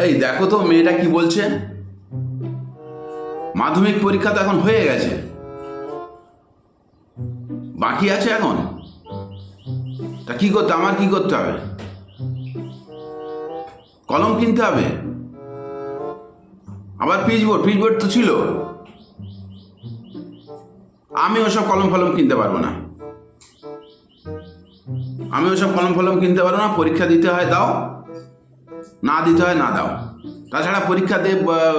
এই দেখো তো, মেয়েটা কি বলছে? মাধ্যমিক পরীক্ষা তো এখন হয়ে গেছে। বাকি আছে এখন? তা কি করতে, আমার কি করতে হবে? কলম কিনতে হবে? আবার পিচ পিচবোর্ড পিচবোর্ড তো ছিল। আমি ওসব কলম ফলম কিনতে পারব না। আমি ওসব কলম ফলম কিনতে পারব না, পরীক্ষা দিতে হয় দাও না দিতে হয়, না দাও। তাছাড়া পরীক্ষা দিয়ে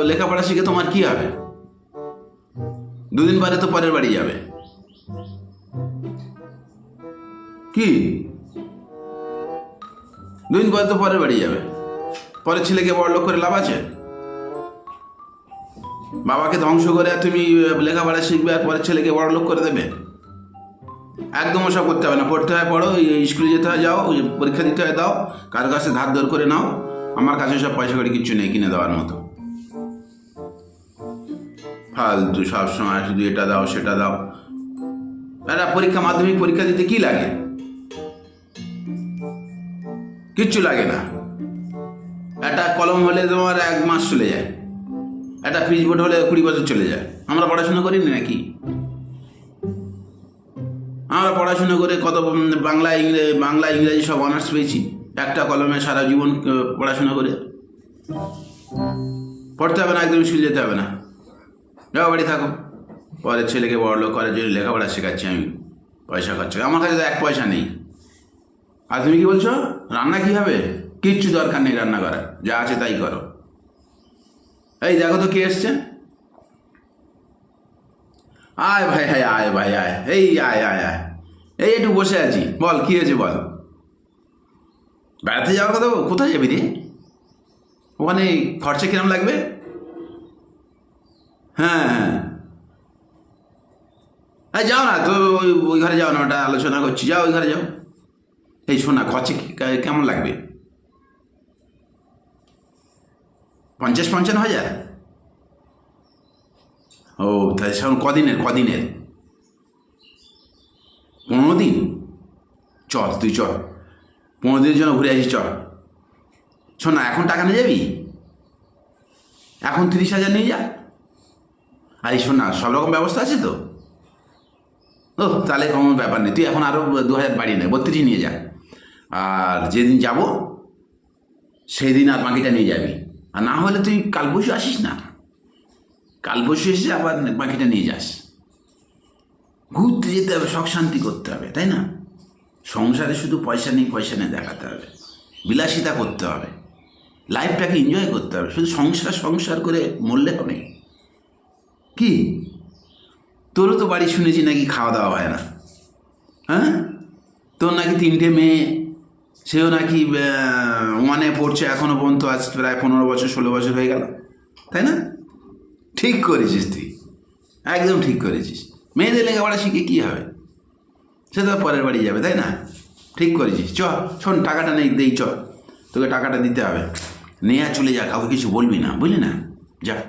লেখাপড়া শিখে তোমার কি হবে? দুদিন পরে তো পরের বাড়ি যাবে। কি? দুদিন পরে তো পরের বাড়ি যাবে। পরের ছেলেকে বড় লোক করে লাভ আছে? বাবাকে ধ্বংস করে তুমি লেখাপড়া শিখবে আর পরের ছেলেকে বড় লোক করে দেবে? একদম ওসব করতে হবে না। পড়তে হয়, পড়ো স্কুলে যেতে হয়, যাও পরীক্ষা দিতে হয়, দাও, কারও কাছে ধার দর করে নাও। আমার কাছে সব পয়সা কড়ি কিচ্ছু নেই কিনে দেওয়ার মতো। ফালতু সবসময় শুধু এটা দাও, সেটা দাও। একটা পরীক্ষা, মাধ্যমিক পরীক্ষা দিতে কি লাগে? কিচ্ছু লাগে না। একটা কলম হলে তোমার এক মাস চলে যায়। একটা পিচবোর্ড হলে কুড়ি বছর চলে যায়। আমরা পড়াশোনা করিনি নাকি? আমরা পড়াশোনা করে কত বাংলা ইংরেজি বাংলা, ইংরেজি সব অনার্স পেয়েছি। একটা কলমে সারা জীবন পড়াশোনা করে। পড়তে হবে না, একদম স্কুল যেতে হবে না। যাও বাড়ি থাকো। পরের ছেলেকে বড় লোক করে যদি লেখাপড়া শেখাচ্ছি আমি। পয়সা খরচ। আমার কাছে তো এক পয়সা নেই। আর তুমি কি বলছো? রান্না কি হবে? কিচ্ছু দরকার নেই রান্না করার। যা আছে তাই করো। এই দেখো তো কে এসছে। আয় ভাই হায় আয়, ভাই, আয়। এই, আয় আয় আয়। এই একটু বসে আছি। বল, কি হয়েছে বল? বেড়াতে যাওয়ার কথা কোথায় যাবি রে? ওখানে খরচা কিরম লাগবে? হ্যাঁ হ্যাঁ। হ্যাঁ যাও না, তো ওই ওই ঘরে যাও না, ওটা আলোচনা করছি। যাও, ওই ঘরে যাও। এই শোনা খরচা কেমন লাগবে? পঞ্চাশ পঞ্চান্ন হাজার? ও, তাহলে সেরকম কদিনের কদিনের? পনেরো দিন? চল, তুই চল। পনেরো দিনের জন্য ঘুরে আসি চল। শোন না, এখন টাকা নিয়ে যাবি? এখন তিরিশ হাজার নিয়ে যা। আর শোন না, সব রকম ব্যবস্থা আছে তো? ও, তাহলে কোনো ব্যাপার নেই। তুই এখন আরও দু হাজার বাড়িয়ে নে, বত্রিশ নিয়ে যা। আর যেদিন যাব সেই দিন আর বাকিটা নিয়ে যাবি। আর না হলে তুই কাল পরশু আসিস না। কাল পরশু এসে আবার বাকিটা নিয়ে যাস। ঘুরতে যেতে হবে, শখ শান্তি করতে হবে, তাই না? সংসারে শুধু পয়সা নেই পয়সা নেই দেখাতে হবে। বিলাসিতা করতে হবে। লাইফটাকে এনজয় করতে হবে। শুধু সংসার সংসার করে মরলে হবে কি? তোরও তো বাড়ি শুনেছি নাকি খাওয়া দাওয়া হয় না। হ্যাঁ? তোর নাকি তিনটে মেয়ে, সেও নাকি ওয়ানে পড়ছে এখনও পর্যন্ত আজ প্রায় পনেরো বছর, ষোলো বছর হয়ে গেল। তাই না? ঠিক করেছিস তুই। একদম ঠিক করেছিস। মেয়েদের লেখাপড়া শিখে কী হবে? সে তো পরের বাড়ি যাবে, তাই না? ঠিক করেছিস। চ, শোন, টাকাটা নেই দেই, চ। তোকে টাকাটা দিতে হবে। নেয়া চলে যা, কাউকে কিছু বলবি না, বুঝলি না? যা।